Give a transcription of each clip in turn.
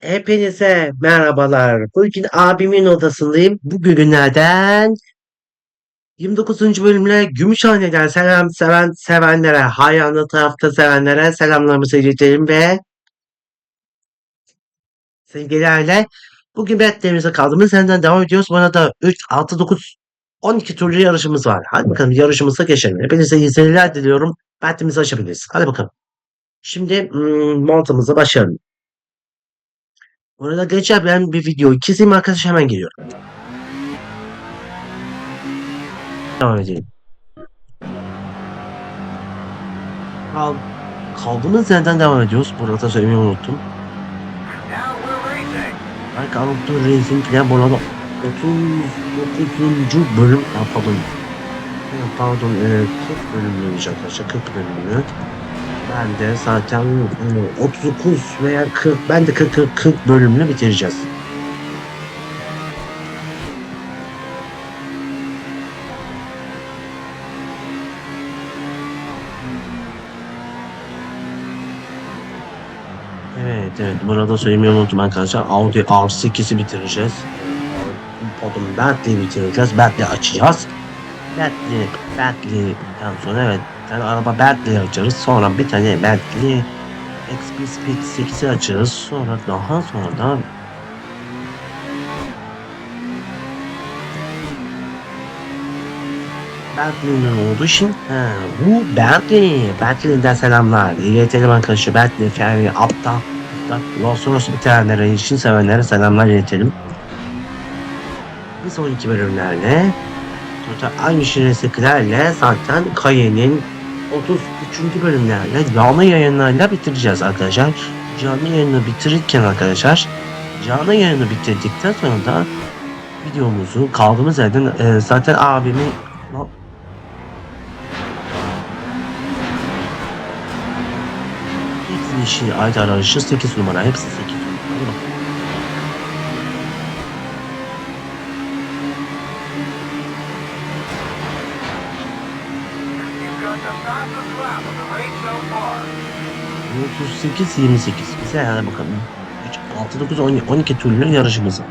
Hepinize merhabalar. Bugün abimin odasındayım. Bugün günlerden 29. bölümle Gümüşhane'den selam seven sevenlere, hayranlı tarafta sevenlere selamlarımızı iletelim ve sevgilerle bugün betlerimize kaldığımız yerden devam ediyoruz. Bana da 3, 6, 9, 12 türlü yarışımız var. Hadi bakalım yarışımıza geçelim. Hepinize iyi seyirler diliyorum. Betimizi açabiliriz. Hadi bakalım. Şimdi hmm, montamıza başlayalım. Bu arada gençler ben bir video keseyim arkadaş hemen geliyorum. Devam edelim. Kal kaldığımız yerden devam ediyoruz. Burada söylemeyi unuttum. Like Auto Racing falan bu arada 39. bölüm ya pardon. Ya Pardon e, 40 bölümlüymüş arkadaşlar 40 bölümlü. Ben de zaten e, 39 veya 40 ben de 40 40, 40 bölümlü bitireceğiz. Evet evet burada söylemeyi unuttum arkadaşlar. Audi R8'i bitireceğiz. Pardon Bentley'i bitireceğiz. Bentley açacağız. Bentley, Bentley'den sonra evet tane araba Bentley açarız. Sonra bir tane Bentley XP Speed 6'i açarız. Sonra daha sonra da Bentley'nin olduğu için ha, bu Bentley. Bentley'den selamlar. İletelim arkadaşlar. Bentley, Ferrari, Apta, Rolls Royce bitenlere, için sevenlere selamlar iletelim. Bir sonraki bölümlerle Total aynı şirinliklerle zaten Kaye'nin 33. bölümlerle canlı yayınlarla bitireceğiz arkadaşlar. Canlı yayını bitirirken arkadaşlar canlı yayını bitirdikten sonra da videomuzu kaldığımız yerden e, zaten abimin Lan- Hepsi işi ait arayışı 8 numara. Hepsi 8 38 28. Güzel hadi bakalım. 3, 6, 9, 12, 12 türlü yarışımız var.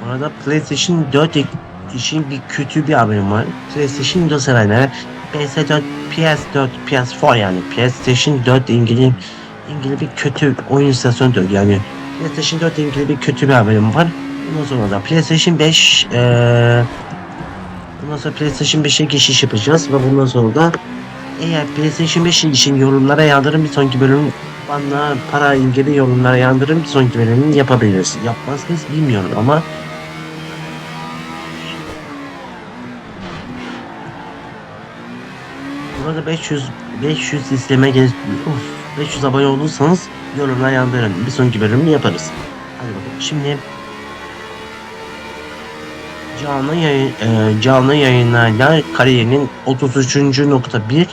Bu arada PlayStation 4 için bir kötü bir haberim var. PlayStation 4 sevenlere PS4, PS4, PS4 yani PlayStation 4 ilgili ilgili bir kötü oyun istasyonu diyor yani PlayStation 4 ilgili bir kötü bir haberim var. Bundan sonra da PlayStation 5 eee bundan sonra PlayStation 5'e geçiş yapacağız ve bundan sonra da eğer PlayStation 5 için yorumlara yandırın bir sonraki bölüm bana para ilgili yorumlara yandırın bir sonraki bölümünü yapabiliriz. Yapmazsınız bilmiyorum ama Burada 500 500 isteme gel Uf, 500 abone olursanız yorumlara yandırın. Bir sonraki bölümünü yaparız. Hadi bakalım. Şimdi canlı yayın e, canlı yayınlarla kariyerinin 33.1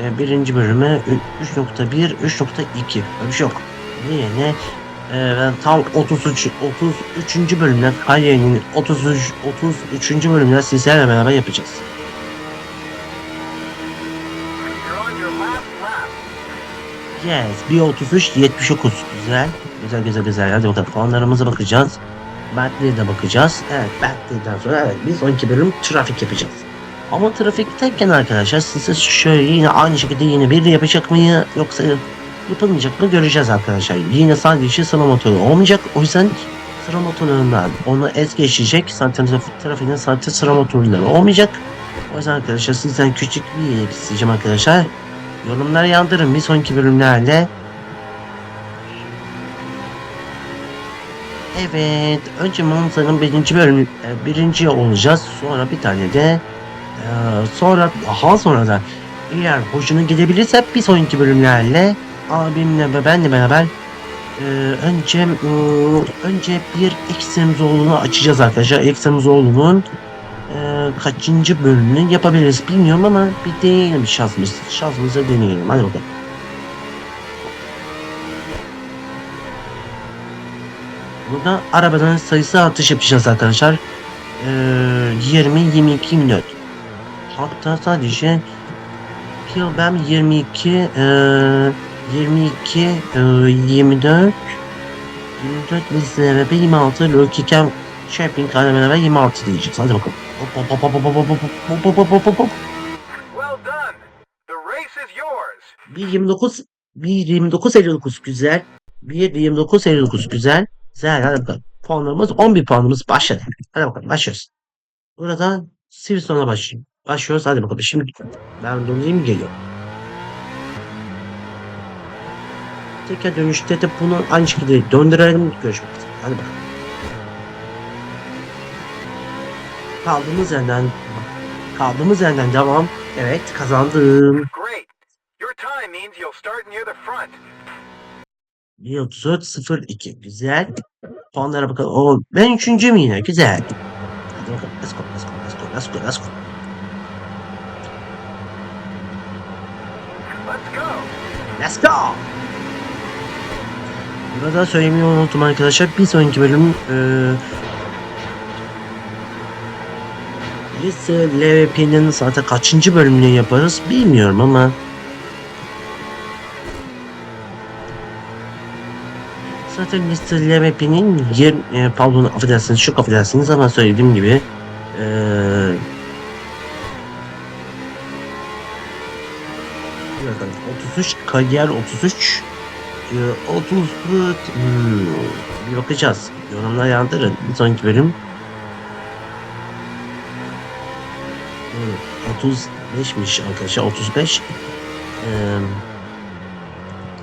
e, birinci bölümü 3.1 3.2 öyle bir şey yok. Yine e, tam 33 33. bölümde kariyerinin 33 33. bölümde sizlerle beraber yapacağız. Yes, bir 33 79 güzel. Güzel güzel güzel. Hadi bakalım puanlarımıza bakacağız. Bentley'e de bakacağız. Evet Bentley'den sonra evet biz 12 bölüm trafik yapacağız. Ama trafikteyken arkadaşlar size şöyle yine aynı şekilde yine bir yapacak mıyı yoksa yapılmayacak mı göreceğiz arkadaşlar. Yine sadece sıra motoru olmayacak. O yüzden sıra motorlarından onu es geçecek. Zaten trafik trafiğinde sadece sıra motorları olmayacak. O yüzden arkadaşlar sizden küçük bir isteyeceğim arkadaşlar. Yorumlara yandırın bir sonraki bölümlerle. Evet, önce Monza'nın birinci bölümü, e, birinci olacağız. Sonra bir tane de e, sonra daha sonra da eğer hoşuna gidebilirse bir sonraki bölümlerle abimle ve benle beraber e, önce mm, önce bir Eksemzoğlu'nu açacağız arkadaşlar. Eksemzoğlu'nun e, kaçıncı bölümünü yapabiliriz bilmiyorum ama bir deneyelim şansımız. Şansımızı deneyelim. Hadi bakalım. Burada arabaların sayısı artış yapacağız arkadaşlar. Ee, 20, 22, 24. Hatta sadece Pilbem 22, e, 22, e, 24, 24 listeye ve 26 Lokiken Kalemine ve 26 diyeceğiz. Hadi bakalım. Hop hop hop hop hop hop hop hop hop hop hop hop. Well done. The race is yours. 1.29 1.29 59 güzel. 1.29 59 güzel. Güzel hadi bakalım. Puanlarımız 11 puanımız başladı. Hadi bakalım başlıyoruz. Burada Silverstone'a başlayayım. Başlıyoruz hadi bakalım. Şimdi ben döneyim geliyor. Tekrar dönüşte de bunu aynı şekilde döndürelim. Görüşmek üzere. Hadi bakalım. Kaldığımız yerden kaldığımız yerden devam. Evet kazandım. Great. Your time means you'll start near the front. 1.34 02 güzel. Puanlara bakalım. O ben üçüncü mü yine? Güzel. Hadi bakalım. Let's go, let's go, let's go, let's go, let's go. Let's go. Burada söylemeyi unuttum arkadaşlar. Bir sonraki bölüm eee Lise LVP'nin zaten kaçıncı bölümünü yaparız bilmiyorum ama. Zaten Lise LVP'nin yer, e, pardon affedersiniz çok affedersiniz ama söylediğim gibi e, eee bir dakika, 33 kariyer 33 e, 30 hmm, bir bakacağız. Yorumlar yandırın. Bir sonraki bölüm 35'miş arkadaşlar 35 Eee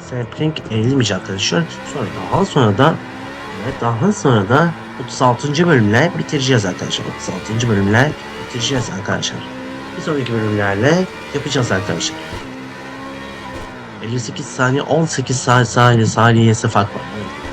Sampling 50'miş arkadaşlar. Sonra daha sonra da evet daha sonra da 36. bölümle bitireceğiz arkadaşlar. 36. bölümle bitireceğiz arkadaşlar. Bir sonraki bölümlerle yapacağız arkadaşlar. 58 saniye 18 saniye saniye saniyesi fark var. Evet.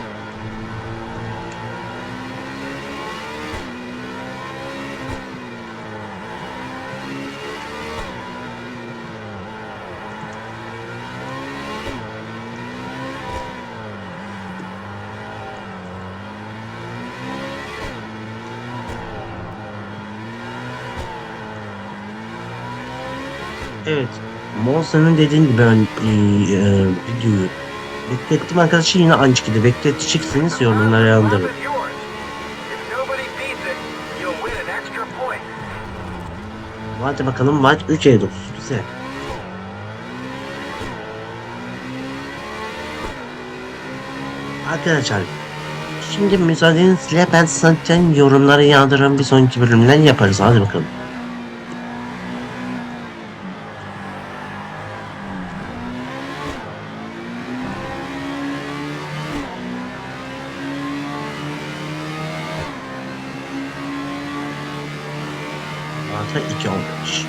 Evet. Monster'ın dediğin gibi ben e, e, videoyu beklettim arkadaşlar yine aynı şekilde bekleteceksiniz yorumlara yandırın. Hadi bakalım maç 3 9 güzel. Arkadaşlar şimdi müsaadenizle ben zaten yorumlara yağdırın bir sonraki bölümler yaparız hadi bakalım. Zaten 2 olmuş.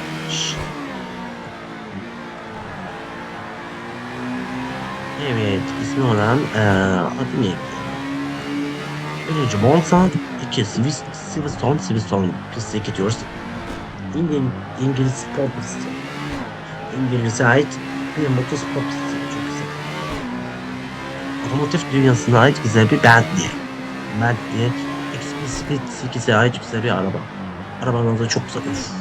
Evet, ismi olan eee adı neydi? Birinci Monza, iki Swiss, Silverstone, Silverstone piste gidiyoruz. İngiliz, İngiliz spor pisti. İngiliz'e ait bir motospor pisti. Çok güzel. Otomotiv dünyasına ait güzel bir Bentley. Bentley XP 8'e ait güzel bir araba. Arabanın çok. Uf.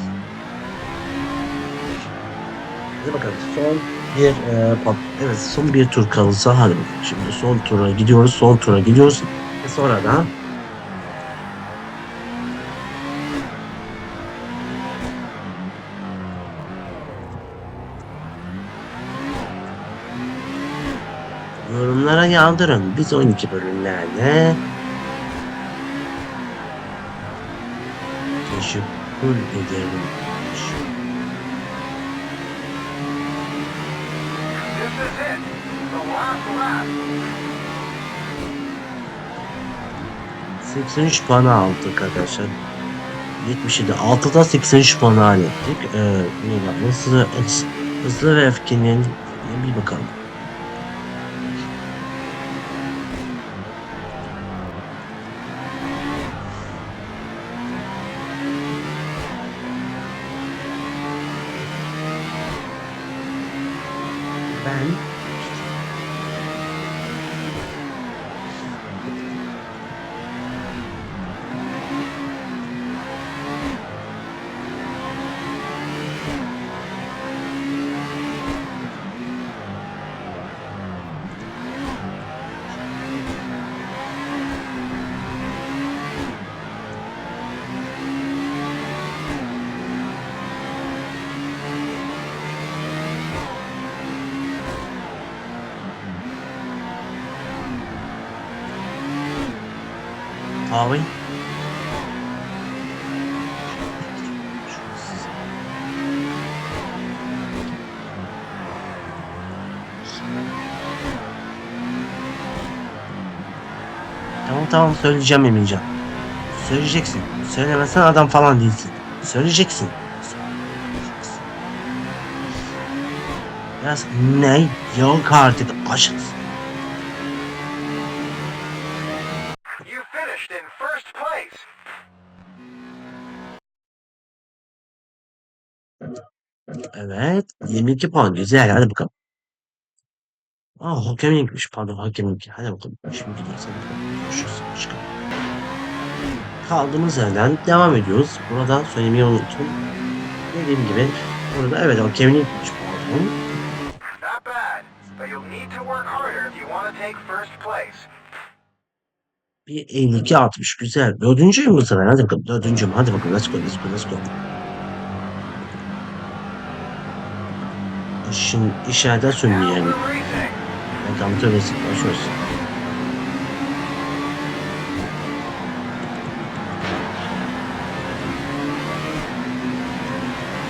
Hadi bakalım son bir e, pat, evet son bir tur kalırsa hadi bakalım. Şimdi son tura gidiyoruz. Son tura gidiyoruz. Ve sonra da yorumlara yağdırın. Biz 12 bölümlerde açıp kul ederim demiş. Seksen aldık arkadaşlar. 70'i de 6'da 83 puanı hallettik. Ee, ne yapalım? Hızlı, hızlı ve öfkenin bir bakalım. Bye. Abi. Tamam tamam söyleyeceğim Emircan. Söyleyeceksin. Söylemezsen adam falan değilsin. Söyleyeceksin. Biraz ne? Yok artık aşıksın. 22 puan. Güzel. Hadi bakalım. Aa hakemlikmiş. Pardon hakemlik. Hadi bakalım. Şimdi bakalım. Görüşürüz. Çıkalım. Kaldığımız yerden devam ediyoruz. Burada söylemeyi unuttum. Dediğim gibi burada evet. Pardon. Take first place. Bir 52 60 güzel. Dördüncüyüm bu sefer. Hadi bakalım. Dördüncüyüm. Hadi bakalım. Let's go. Let's go. Let's go. Şimdi for racing. Bakalım tövbe başlıyoruz.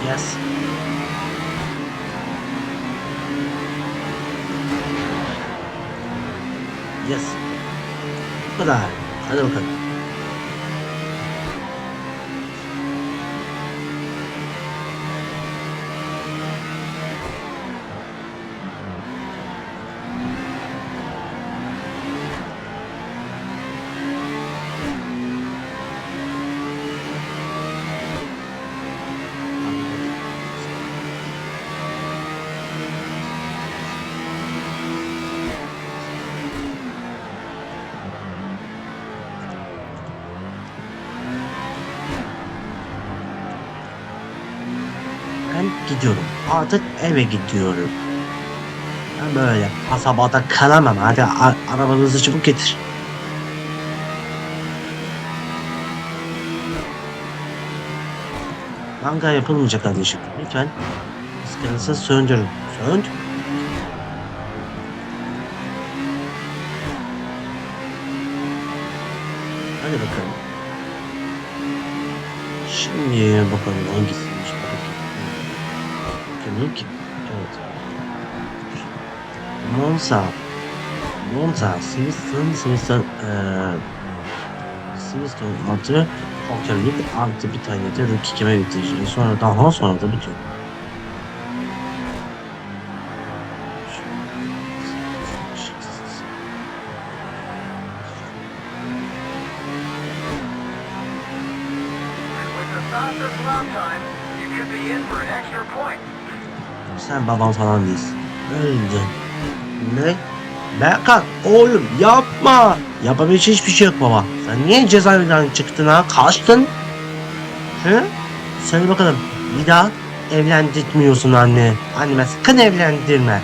Yes. Yes. Bu kadar. Hadi bakalım. Gidiyorum. Artık eve gidiyorum. Ben böyle kasabada kalamam. Hadi a- arabanızı çabuk getir. Manga yapılmayacak kardeşim. Lütfen. Iskanızı söndürün. Söndür. Hadi bakalım. Şimdi bakalım hangisiymiş. Kimlik. Evet. Monza. Monza. Simiston. Simiston. Eee Simiston artı Okyanlik artı bir tane de Rookie kime bitireceğiz. Sonra daha sonra da bitiyor. Sen babam falan değilsin. Öldün. Ne? Berkan oğlum yapma. Yapabileceğin hiçbir şey yok baba. Sen niye cezaevinden çıktın ha? Kaçtın? Hı? Söyle bakalım. Bir daha evlendirtmiyorsun anne. Anneme sakın evlendirme.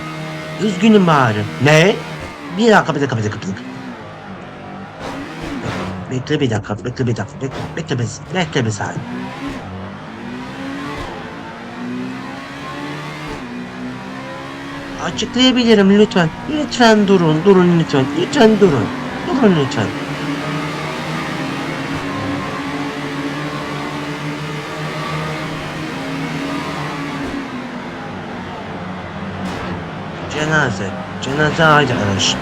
Üzgünüm bari. Ne? Bir dakika bir dakika bir dakika. Bir dakika. Bekle bir dakika, bekle bir dakika, bekle, bekle bir, bekle bir saniye. Açıklayabilirim lütfen. Lütfen durun, durun lütfen. Lütfen durun. Durun lütfen. Cenaze. Cenaze ayrı araç.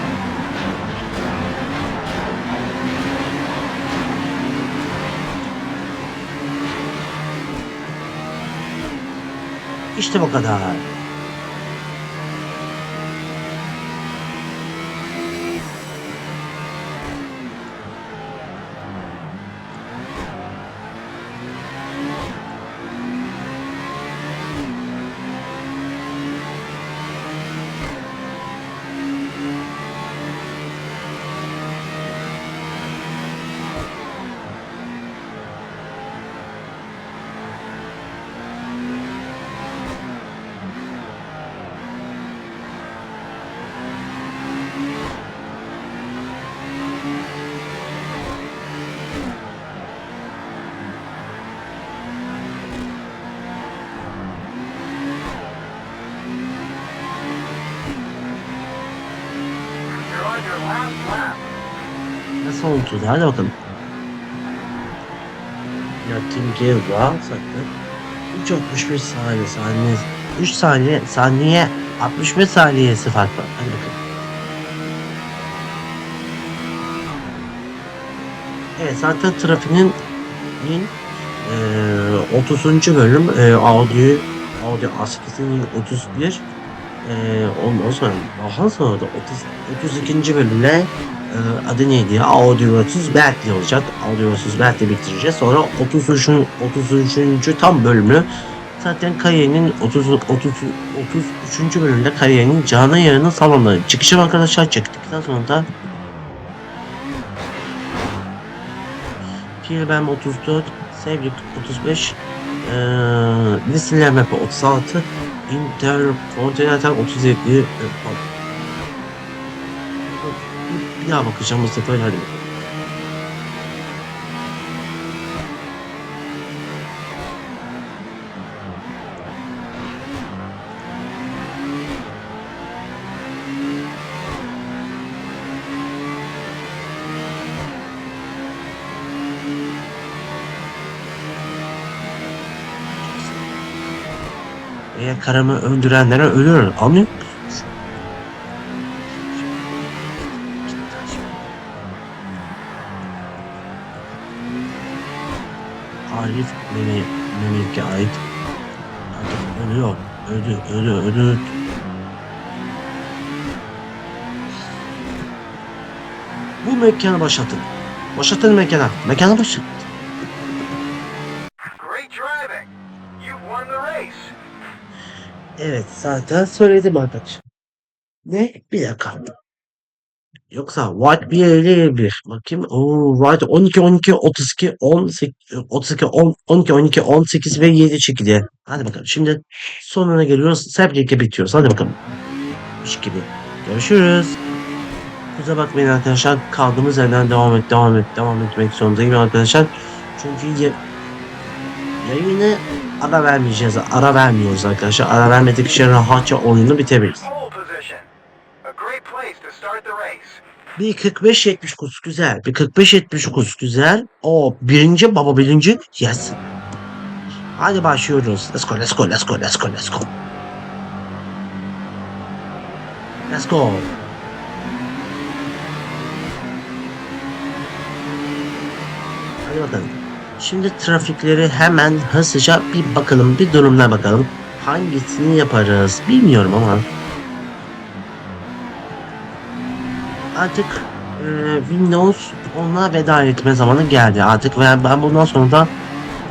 İşte bu kadar. Oldu? Hadi bakalım. Geva zaten 3.61 saniye saniye 3 saniye saniye 65 saniyesi fark var. Hadi bakalım. Evet zaten trafiğin in, eee 30. bölüm eee Audi Audi A8'in 31 eee ondan sonra daha sonra da 30 32. bölümle eee adı neydi ya Audi 30 Bentley olacak Audi 30 Bentley bitireceğiz sonra 33. 33. tam bölümü zaten Cayenne'in 30 30 33. bölümde Cayenne'in canlı yayının salonları çıkışı arkadaşlar çıktıktan sonra da Pilbem 34, Sevlik 35, eee Listeler Map 36, Intercontinental 37, e, daha bakacağım bu sefer hadi. Eğer karımı öldürenlere ölür. Anlıyor ölüyor. Öldü, öldü, öldü. Bu mekanı başlatın. Başlatın mekana. Mekanı başlatın. Great driving. You've won the race. Evet zaten söyledim arkadaş. Ne? Bir dakika. Yoksa White 1 51. Bakayım. Oo, White 12 12 32 18 32 10 12 12 18 ve 7 çekildi. Hadi bakalım. Şimdi sonuna geliyoruz. Sebrike bitiyoruz. Hadi bakalım. İş gibi. Görüşürüz. Kusura bakmayın arkadaşlar. Kaldığımız yerden devam et, devam et, devam etmek zorundayım arkadaşlar. Çünkü ya- yayını ara vermeyeceğiz. Ara vermiyoruz arkadaşlar. Ara vermedikçe rahatça oyunu bitebiliriz. Pole position. A great place to start the race. Bir 45-79 güzel. Bir 45-79 güzel. O birinci baba birinci. Yes. Hadi başlıyoruz. Let's go, let's go, let's go, let's go, let's go. Let's go. Hadi bakalım. Şimdi trafikleri hemen hızlıca bir bakalım, bir durumuna bakalım. Hangisini yaparız bilmiyorum ama artık e, Windows 10'a veda etme zamanı geldi. Artık ve ben bundan sonra da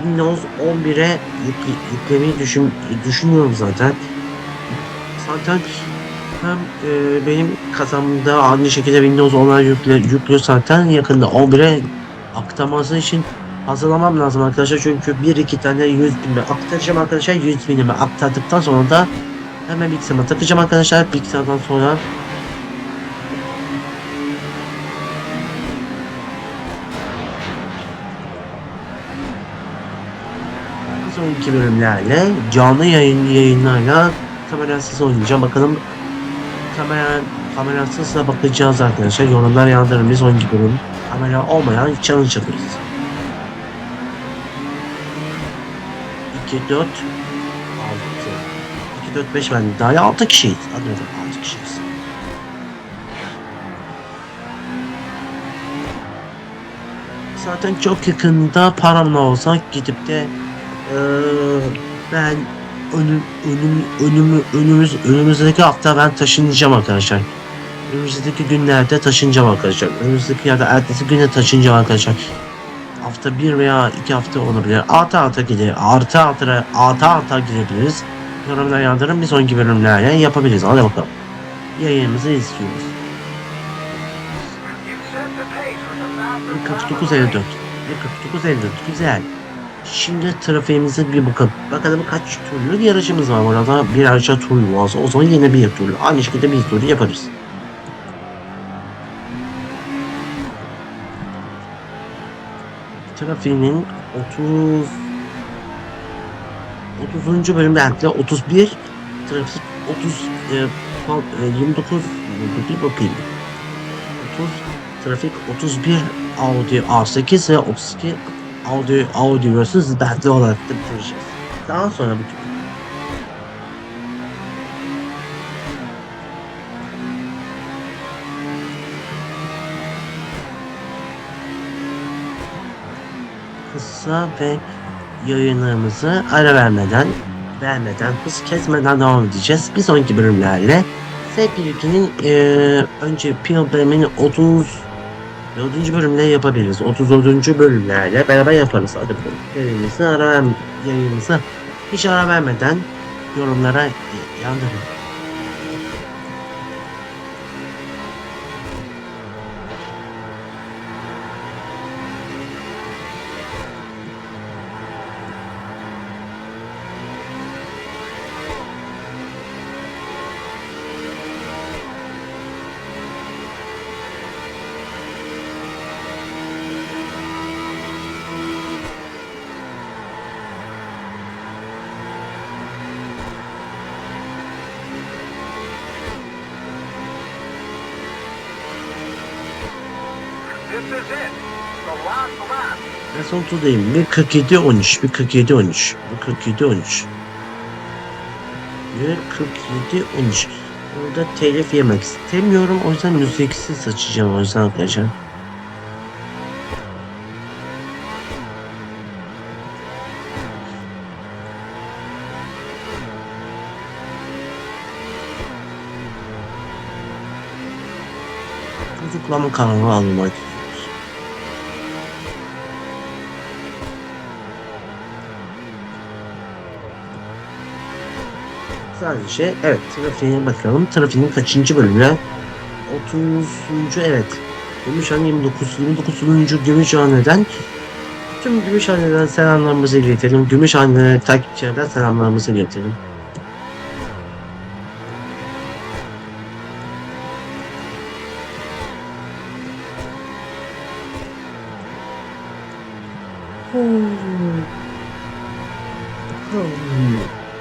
Windows 11'e yük, yüklemeyi düşün, düşünüyorum zaten. Zaten hem e, benim kazamda aynı şekilde Windows 10'a yükle, yüklüyor zaten. Yakında 11'e aktarması için hazırlamam lazım arkadaşlar. Çünkü bir iki tane 100 binime aktaracağım arkadaşlar. 100 binime aktardıktan sonra da hemen bilgisayarıma takacağım arkadaşlar. Bilgisayardan sonra sonraki bölümlerle canlı yayın yayınlarla kamerasız oynayacağım. Bakalım kamera kamerasız da bakacağız arkadaşlar. Yorumlar yandırın biz hangi bölüm kamera olmayan challenge yaparız. 2 4 6 2 4 5 ben daha 6 kişiyiz. Bakalım 6 kişiyiz. Zaten çok yakında paramla olsa gidip de eee, ben önüm önüm önümü önümüz önümüzdeki hafta ben taşınacağım arkadaşlar. Önümüzdeki günlerde taşınacağım arkadaşlar. Önümüzdeki yerde ertesi güne taşınacağım arkadaşlar. Hafta bir veya iki hafta olabilir. Artı artı gider. Artı artı artı artı gidebiliriz. Yorumlar yandırın bir sonraki bölümlerle yapabiliriz. Hadi bakalım. Yayınımızı istiyoruz. You set the pace with the fastest 49 lap of the 54. race. 49 54 güzel. Şimdi trafiğimize bir bakalım. Bakalım kaç türlü yarışımız var burada. Bir yarışa tur varsa o zaman yine bir tur. Aynı şekilde bir tur yaparız. Trafiğinin 30 30. bölümde hatta 31 trafik 30 e, pal- e, 29 bir bakayım. 30 trafik 31 Audi A8 ve 32 audio, audio versiyonu Bentley olarak da bitireceğiz. Daha sonra bütün kısa ve yayınlarımızı ara vermeden, vermeden, hız kesmeden devam edeceğiz. Bir sonraki bölümlerle SP2'nin eee önce PLB'min 30 4. bölümle yapabiliriz. 34. bölümlerle beraber yaparız. Hadi. Yayınımızı ara ver, yayınımızı hiç ara vermeden yorumlara yandırın. Ben son turdayım. Bir 47 13, bir 47 13, bir 47 13. Bir 47 13. Burada telif yemek istemiyorum. O yüzden müziksiz seçeceğim o yüzden arkadaşlar. Tutuklama kararı almak Sadece evet trafiğe bakalım. Trafiğin kaçıncı bölümü? 30. evet. Gümüşhane 29. 29. Gümüşhane'den tüm Gümüşhane'den selamlarımızı iletelim. Gümüşhane takipçilerden selamlarımızı iletelim.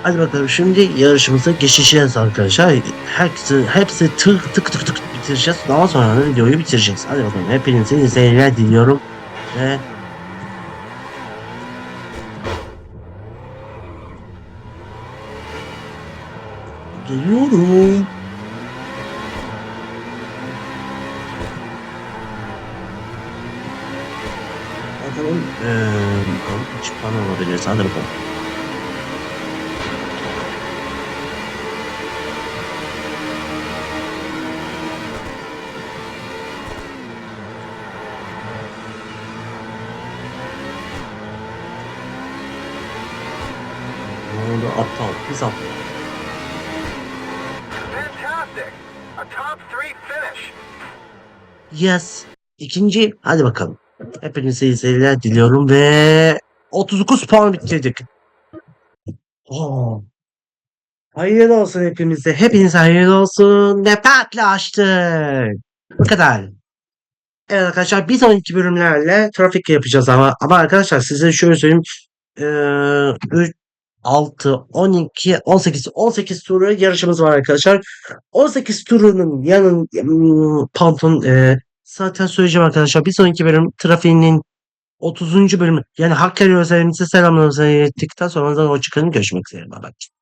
Hadi bakalım şimdi yarışımıza geçeceğiz arkadaşlar. Hepsi, hepsi tık tık tık tık bitireceğiz. Daha sonra videoyu bitireceğiz. Hadi bakalım hepinize iyi seyirler diliyorum. Ve Fantastic. A top three finish. Yes. İkinci. Hadi bakalım. Hepinize iyi seyirler diliyorum ve 39 puan bitirdik. Oo. Hayırlı olsun hepimize. Hepinize hayırlı olsun. Ve patla açtık. Bu kadar. Evet arkadaşlar bir sonraki bölümlerle trafik yapacağız ama ama arkadaşlar size şöyle söyleyeyim. Ee, 3, 6, 12, 18, 18 turu yarışımız var arkadaşlar. 18 turunun yanın hmm, pardon e, zaten söyleyeceğim arkadaşlar. Bir sonraki bölüm trafiğinin 30. bölümü yani Hakkari özelimize selamlarımızı ilettikten sonra o çıkanı görüşmek üzere. Bye bye.